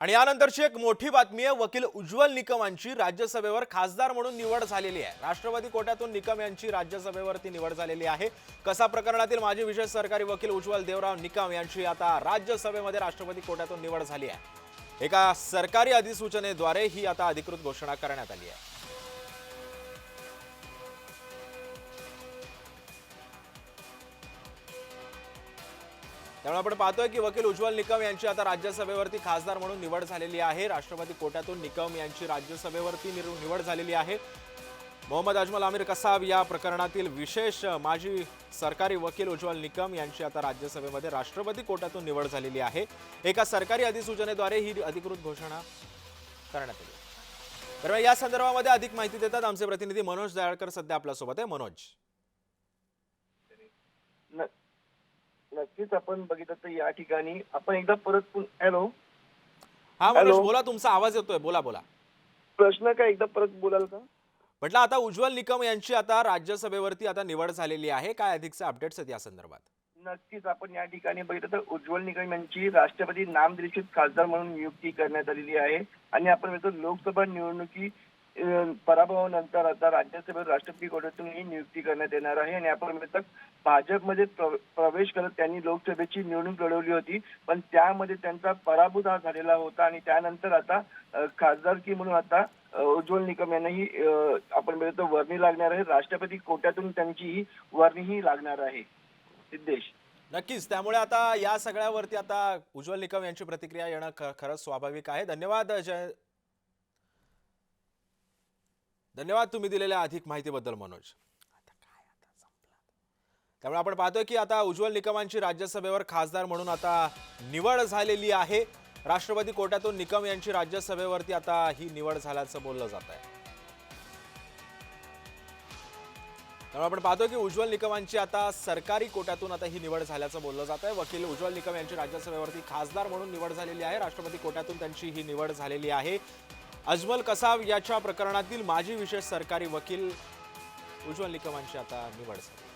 आणि यानंतरची एक मोठी बातमी आहे वकील उज्ज्वल निकमांची राज्यसभेवर खासदार म्हणून निवड झालेली आहे. राष्ट्रवादी कोट्यातून निकम यांची राज्यसभेवरती निवड झालेली आहे. कसा प्रकरणातील माजी विशेष सरकारी वकील उज्ज्वल देवराव निकम यांची आता राज्यसभेमध्ये राष्ट्रपती कोट्यातून निवड झाली आहे. एका सरकारी अधिसूचनेद्वारे ही आता अधिकृत घोषणा करण्यात आली आहे. त्यामुळे आपण पाहतोय की वकील उज्ज्वल निकम यांची आता राज्यसभेवरती खासदार म्हणून निवड झालेली आहे. राष्ट्रपती कोट्यातून निकम यांची राज्यसभेवरती निवड झालेली आहे. मोहम्मद अजमल आमिर कसाब या प्रकरणातील विशेष माजी सरकारी वकील उज्ज्वल निकम यांची आता राज्यसभेमध्ये राष्ट्रपती कोट्यातून निवड झालेली आहे. एका सरकारी अधिसूचनेद्वारे ही अधिकृत घोषणा करण्यात आली. दरम्यान या संदर्भामध्ये अधिक माहिती देतात आमचे प्रतिनिधी मनोज दयाळकर सध्या आपल्यासोबत आहे. मनोज. नक्कीच आपण बघितलं तर या ठिकाणी आपण एकदा परत हॅलो. हा मनोज. बोला तुमचा आवाज येतोय. बोला बोला. प्रश्न काय एकदा परत बोलाल का? म्हटलं आता उज्ज्वल निकम यांची आता राज्यसभेवरती आता निवड झालेली आहे. काय अधिकचे अपडेट्स आहेत या संदर्भात? नक्कीच आपण या ठिकाणी बघितलं तर उज्ज्वल निकम यांची राष्ट्रपती नामनिर्देशित खासदार म्हणून नियुक्ती करण्यात आलेली आहे. आणि आपण बघतो लोकसभा निवडणुकी पराभवानंतर आता राज्यसभेत राष्ट्रपती कोट्यातून ही नियुक्ती करण्यात येणार आहे? आणि आपण भाजपमध्ये प्रवेश करत त्यांनी लोकसभेची निवडणूक लढवली होती. पण त्यामध्ये त्यांचा पराभूत हा झालेला होता आणि त्यानंतर आता खासदारकी म्हणून आता उज्ज्वल निकम यांनाही आपण म्हणतो वर्णी लागणार आहे राष्ट्रपती कोट्यातून त्यांची ही वर्णीही लागणार आहे. सिद्धेश. नक्कीच. त्यामुळे आता या सगळ्यावरती आता उज्ज्वल निकम यांची प्रतिक्रिया येणं खरंच स्वाभाविक आहे. धन्यवाद जय धन्यवाद तुम्ही दिलेल्या अधिक माहितीबद्दल मनोज. त्यामुळे आपण पाहतोय की आता उज्ज्वल निकमांची राज्यसभेवर खासदार म्हणून आता निवड झालेली आहे. राष्ट्रपती कोट्यातून निकम यांची राज्यसभेवरती आता ही निवड झाल्याचं बोललं जात आहे. त्यामुळे आपण पाहतो की उज्ज्वल निकमांची आता सरकारी कोट्यातून आता ही निवड झाल्याचं बोललं जात आहे. वकील उज्ज्वल निकम यांची राज्यसभेवरती खासदार म्हणून निवड झालेली आहे. राष्ट्रपती कोट्यातून त्यांची ही निवड झालेली आहे. अजमल कसाब याच्या प्रकरणातील माजी विशेष सरकारी वकील उज्ज्वल निकमांची आता निवड झाली